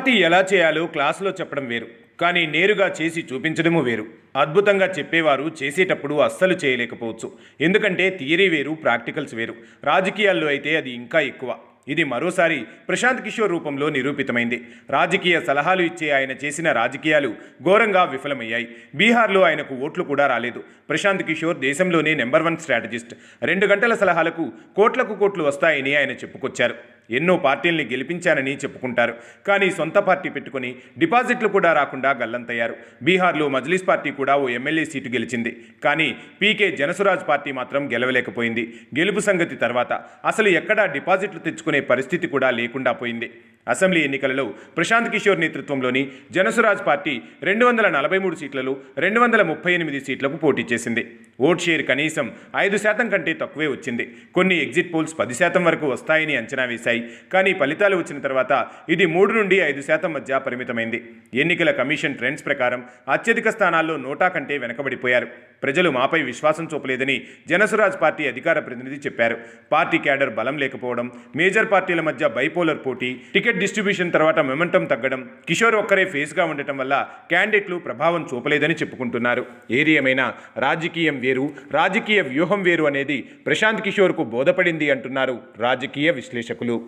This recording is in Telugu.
చపాతీ ఎలా చేయాలో క్లాసులో చెప్పడం వేరు కానీ నేరుగా చేసి చూపించడము వేరు. అద్భుతంగా చెప్పేవారు చేసేటప్పుడు అస్సలు చేయలేకపోవచ్చు. ఎందుకంటే థియరీ వేరు ప్రాక్టికల్స్ వేరు. రాజకీయాల్లో అయితే అది ఇంకా ఎక్కువ. ఇది మరోసారి ప్రశాంత్ కిషోర్ రూపంలో నిరూపితమైంది. రాజకీయ సలహాలు ఇచ్చే ఆయన చేసిన రాజకీయాలు ఘోరంగా విఫలమయ్యాయి. బీహార్లో ఆయనకు ఓట్లు కూడా రాలేదు. ప్రశాంత్ కిషోర్ దేశంలోనే నెంబర్ వన్ స్ట్రాటజిస్ట్. రెండు గంటల సలహాలకు కోట్లకు కోట్లు వస్తాయని ఆయన చెప్పుకొచ్చారు. ఎన్నో పార్టీల్ని గెలిపించానని చెప్పుకుంటారు. కానీ సొంత పార్టీ పెట్టుకుని డిపాజిట్లు కూడా రాకుండా గల్లంతయ్యారు. బీహార్లో మజ్లీస్ పార్టీ కూడా ఓ ఎమ్మెల్యే సీటు గెలిచింది. కానీ పీకే జనసురాజ్ పార్టీ మాత్రం గెలవలేకపోయింది. గెలుపు సంగతి తర్వాత. అసలు ఎక్కడా డిపాజిట్లు తెచ్చుకునే పరిస్థితి కూడా లేకుండా పోయింది. అసెంబ్లీ ఎన్నికలలో ప్రశాంత్ కిషోర్ నేతృత్వంలోని జనసురాజ్ పార్టీ రెండు వందల నలభై మూడు సీట్లలో రెండు వందల ముప్పై ఎనిమిది సీట్లకు పోటీ చేసింది. ఓట్ షేర్ కనీసం ఐదు శాతం కంటే తక్కువే వచ్చింది. కొన్ని ఎగ్జిట్ పోల్స్ పది శాతం వరకు వస్తాయని అంచనా వేశాయి. కానీ ఫలితాలు వచ్చిన తర్వాత ఇది మూడు నుండి ఐదు శాతం మధ్య పరిమితమైంది. ఎన్నికల కమిషన్ ట్రెండ్స్ ప్రకారం అత్యధిక స్థానాల్లో నోటా కంటే వెనకబడిపోయారు. ప్రజలు మాపై విశ్వాసం చూపలేదని జనసురాజ్ పార్టీ అధికార ప్రతినిధి చెప్పారు. పార్టీ క్యాడర్ బలం లేకపోవడం మేజర్ పార్టీల మధ్య బైపోలర్ పోటీ టికెట్ డిస్ట్రిబ్యూషన్ తర్వాత మొమెంటం తగ్గడం కిషోర్ ఒక్కరే ఫేస్గా ఉండటం వల్ల క్యాండిడేట్లు ప్రభావం చూపలేదని చెప్పుకుంటున్నారు. ఏది ఏమైనా రాజకీయం వేరు రాజకీయ వ్యూహం వేరు అనేది ప్రశాంత్ కిషోర్కు బోధపడింది అంటున్నారు రాజకీయ విశ్లేషకులు.